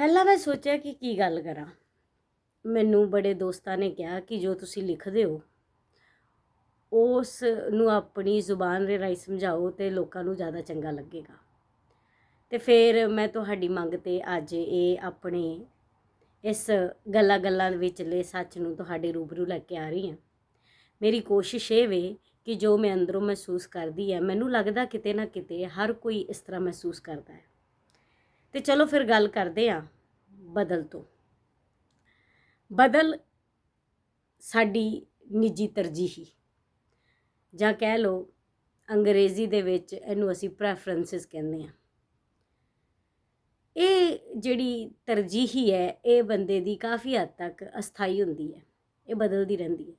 ਪਹਿਲਾਂ ਮੈਂ ਸੋਚਿਆ ਕਿ ਕੀ ਗੱਲ ਕਰਾਂ। ਮੈਨੂੰ ਬੜੇ ਦੋਸਤਾਂ ਨੇ ਕਿਹਾ ਕਿ ਜੋ ਤੁਸੀਂ ਲਿਖਦੇ ਹੋ, ਉਸ ਨੂੰ ਆਪਣੀ ਜ਼ੁਬਾਨ ਦੇ ਰਾਹੀਂ ਸਮਝਾਓ ਤੇ ਲੋਕਾਂ ਨੂੰ ਜ਼ਿਆਦਾ ਚੰਗਾ ਲੱਗੇਗਾ। ਤੇ ਫਿਰ ਮੈਂ ਤੁਹਾਡੀ ਮੰਗ ਤੇ ਅੱਜ ਇਹ ਆਪਣੇ ਇਸ ਗੱਲਾਂ ਗੱਲਾਂ ਵਿਚਲੇ ਸੱਚ ਨੂੰ ਤੁਹਾਡੇ ਰੂਬਰੂ ਲੈ ਕੇ ਆ ਰਹੀ ਹਾਂ। ਮੇਰੀ ਕੋਸ਼ਿਸ਼ ਇਹ ਵੇ ਕਿ ਜੋ ਮੈਂ ਅੰਦਰੋਂ ਮਹਿਸੂਸ ਕਰਦੀ ਹੈ, ਮੈਨੂੰ ਲੱਗਦਾ ਕਿਤੇ ਨਾ ਕਿਤੇ ਹਰ ਕੋਈ ਇਸ ਤਰ੍ਹਾਂ ਮਹਿਸੂਸ ਕਰਦਾ ਹੈ। ਤੇ ਚਲੋ ਫਿਰ ਗੱਲ ਕਰਦੇ ਹਾਂ ਬਦਲ ਤੋਂ। ਬਦਲ ਸਾਡੀ ਨਿੱਜੀ ਤਰਜੀਹੀ ਜਾਂ ਕਹਿ ਲਓ ਅੰਗਰੇਜ਼ੀ ਦੇ ਵਿੱਚ ਇਹਨੂੰ ਅਸੀਂ ਪ੍ਰੈਫਰੈਂਸਸ ਕਹਿੰਦੇ ਹਾਂ। ਇਹ ਜਿਹੜੀ ਤਰਜੀਹੀ ਹੈ, ਇਹ ਬੰਦੇ ਦੀ ਕਾਫੀ ਹੱਦ ਤੱਕ ਅਸਥਾਈ ਹੁੰਦੀ ਹੈ। ਇਹ ਬਦਲਦੀ ਰਹਿੰਦੀ ਹੈ।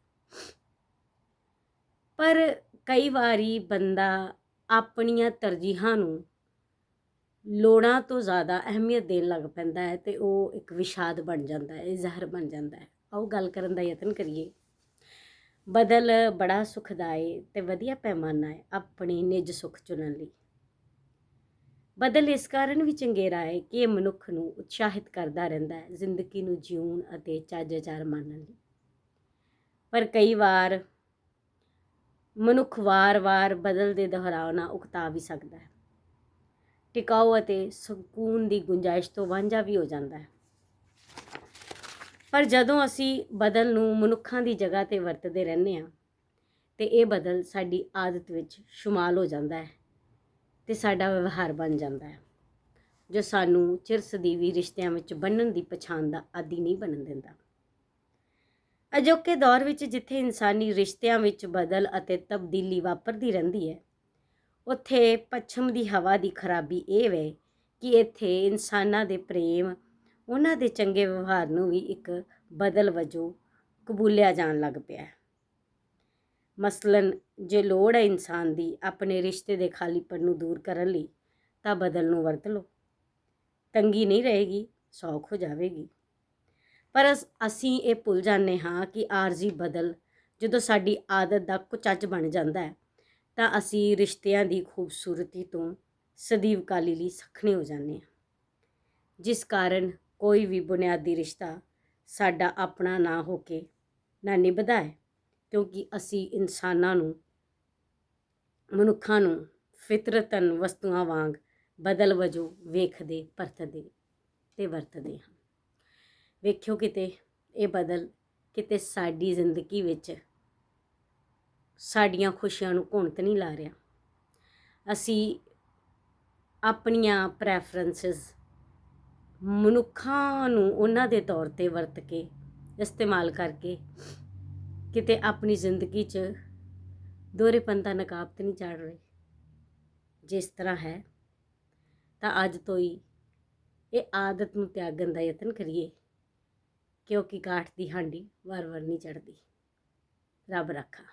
ਪਰ ਕਈ ਵਾਰੀ ਬੰਦਾ ਆਪਣੀਆਂ ਤਰਜੀਹਾਂ ਨੂੰ ਲੋੜਾਂ ਤੋਂ ਜ਼ਿਆਦਾ ਅਹਿਮੀਅਤ ਦੇਣ ਲੱਗ ਪੈਂਦਾ ਹੈ ਅਤੇ ਉਹ ਇੱਕ ਵਿਸ਼ਾਦ ਬਣ ਜਾਂਦਾ ਹੈ ਜ਼ਹਿਰ ਬਣ ਜਾਂਦਾ ਹੈ। ਆਓ ਗੱਲ ਕਰਨ ਦਾ ਯਤਨ ਕਰੀਏ। ਬਦਲ ਬੜਾ ਸੁਖਦਾਈ ਅਤੇ ਵਧੀਆ ਪੈਮਾਨਾ ਹੈ ਆਪਣੇ ਨਿੱਜ ਸੁਖ ਚੁਣਨ ਲਈ। ਬਦਲ ਇਸ ਕਾਰਨ ਵੀ ਚੰਗੇਰਾ ਹੈ ਕਿ ਇਹ ਮਨੁੱਖ ਨੂੰ ਉਤਸ਼ਾਹਿਤ ਕਰਦਾ ਰਹਿੰਦਾ ਹੈ ਜ਼ਿੰਦਗੀ ਨੂੰ ਜਿਉਣ ਅਤੇ ਚਾਜੇਚਾਰ ਮਾਣਨ ਲਈ। ਪਰ ਕਈ ਵਾਰ ਮਨੁੱਖ ਵਾਰ-ਵਾਰ ਬਦਲ ਦੇ ਦੁਹਰਾਉਣਾ ਉਕਤਾ ਵੀ ਸਕਦਾ ਹੈ। ਟਿਕਾਊ ਅਤੇ ਸਕੂਨ ਦੀ ਗੁੰਜਾਇਸ਼ ਤੋਂ ਵਾਂਝਾ ਵੀ ਹੋ ਜਾਂਦਾ ਹੈ। ਪਰ ਜਦੋਂ ਅਸੀਂ ਬਦਲ ਨੂੰ ਮਨੁੱਖਾਂ ਦੀ ਜਗ੍ਹਾ ਤੇ ਵਰਤਦੇ ਰਹਿੰਦੇ ਹਾਂ, ਤੇ ਇਹ ਬਦਲ ਸਾਡੀ ਆਦਤ ਵਿੱਚ ਸ਼ੁਮਾਲ ਹੋ ਜਾਂਦਾ ਹੈ ਤੇ ਸਾਡਾ ਵਿਵਹਾਰ ਬਣ ਜਾਂਦਾ ਹੈ, ਜੋ ਸਾਨੂੰ ਚਿਰ ਸਦੀਵੀ ਰਿਸ਼ਤਿਆਂ ਵਿੱਚ ਬੰਨਣ ਦੀ ਪਛਾਣ ਦਾ ਆਦੀ ਨਹੀਂ ਬਣਨ ਦਿੰਦਾ। ਅਜੋਕੇ ਦੌਰ ਵਿੱਚ ਜਿੱਥੇ ਇਨਸਾਨੀ ਰਿਸ਼ਤਿਆਂ ਵਿੱਚ ਬਦਲ ਅਤੇ ਤਬਦੀਲੀ ਵਾਪਰਦੀ ਰਹਿੰਦੀ ਹੈ ਉੱਥੇ ਪੱਛਮ ਦੀ ਹਵਾ ਦੀ ਖਰਾਬੀ ਇਹ ਵੇ ਕਿ ਇੱਥੇ ਇਨਸਾਨਾਂ ਦੇ ਪ੍ਰੇਮ, ਉਹਨਾਂ ਦੇ ਚੰਗੇ ਵਿਵਹਾਰ ਨੂੰ ਵੀ ਇੱਕ ਬਦਲ ਵਜੋਂ ਕਬੂਲਿਆ ਜਾਣ ਲੱਗ ਪਿਆ। ਹੈ ਮਸਲਨ, ਜੇ ਲੋੜ ਹੈ ਇਨਸਾਨ ਦੀ ਆਪਣੇ ਰਿਸ਼ਤੇ ਦੇ ਖਾਲੀਪਨ ਨੂੰ ਦੂਰ ਕਰਨ ਲਈ, ਤਾਂ ਬਦਲ ਨੂੰ ਵਰਤ ਲਓ। ਤੰਗੀ ਨਹੀਂ ਰਹੇਗੀ, ਸੌਖ ਹੋ ਜਾਵੇਗੀ। ਪਰ ਅਸੀਂ ਇਹ ਭੁੱਲ ਜਾਂਦੇ ਹਾਂ ਕਿ ਆਰਜ਼ੀ ਬਦਲ ਜਦੋਂ ਸਾਡੀ ਆਦਤ ਦਾ ਕੁਚੱਜ ਬਣ ਜਾਂਦਾ ਹੈ। ਤਾਂ ਅਸੀਂ ਰਿਸ਼ਤਿਆਂ ਦੀ ਖੂਬਸੂਰਤੀ ਤੋਂ ਸਦੀਵ ਕਾਲੀ ਲਈ ਸਖਣੇ ਹੋ ਜਾਂਦੇ ਹਾਂ। ਜਿਸ ਕਾਰਨ ਕੋਈ ਵੀ ਬੁਨਿਆਦੀ ਰਿਸ਼ਤਾ ਸਾਡਾ ਆਪਣਾ ਨਾ ਹੋ ਕੇ ਨਾ ਨਿਭਦਾ ਹੈ ਕਿਉਂਕਿ ਅਸੀਂ ਇਨਸਾਨਾਂ ਨੂੰ, ਮਨੁੱਖਾਂ ਨੂੰ ਫਿਤਰਤਨ ਵਸਤੂਆਂ ਵਾਂਗ ਬਦਲ ਵਜੋਂ ਵੇਖਦੇ, ਪਰਤਦੇ ਤੇ ਵਰਤਦੇ ਹਾਂ। ਵੇਖਿਓ ਕਿਤੇ ਇਹ ਬਦਲ ਕਿਤੇ ਸਾਡੀ ਜ਼ਿੰਦਗੀ ਵਿੱਚ ਸਾਡੀਆਂ ਖੁਸ਼ੀਆਂ ਨੂੰ ਘੁਣਤ ਨਹੀਂ ਲਾ ਰਿਹਾ। ਅਸੀਂ ਆਪਣੀਆਂ ਪ੍ਰੈਫਰੈਂਸਸ ਮਨੁੱਖਾਂ ਨੂੰ ਉਹਨਾਂ ਦੇ ਤੌਰ ਤੇ ਵਰਤ ਕੇ ਇਸਤੇਮਾਲ ਕਰਕੇ ਕਿਤੇ ਆਪਣੀ ਜ਼ਿੰਦਗੀ 'ਚ ਦੋਹਰੇਪਨ ਦਾ ਨਕਾਬ ਤੇ ਨਹੀਂ ਚਾੜ ਰਹੇ। ਜਿਸ ਤਰ੍ਹਾਂ ਹੈ, ਤਾਂ ਅੱਜ ਤੋਂ ਹੀ ਇਹ ਆਦਤ ਨੂੰ ਤਿਆਗਣ ਦਾ ਯਤਨ ਕਰੀਏ, ਕਿਉਂਕਿ ਕਾਠ ਦੀ ਹਾਂਡੀ ਵਾਰ-ਵਾਰ ਨਹੀਂ ਚੜਦੀ ਰੱਬ ਰੱਖਾ।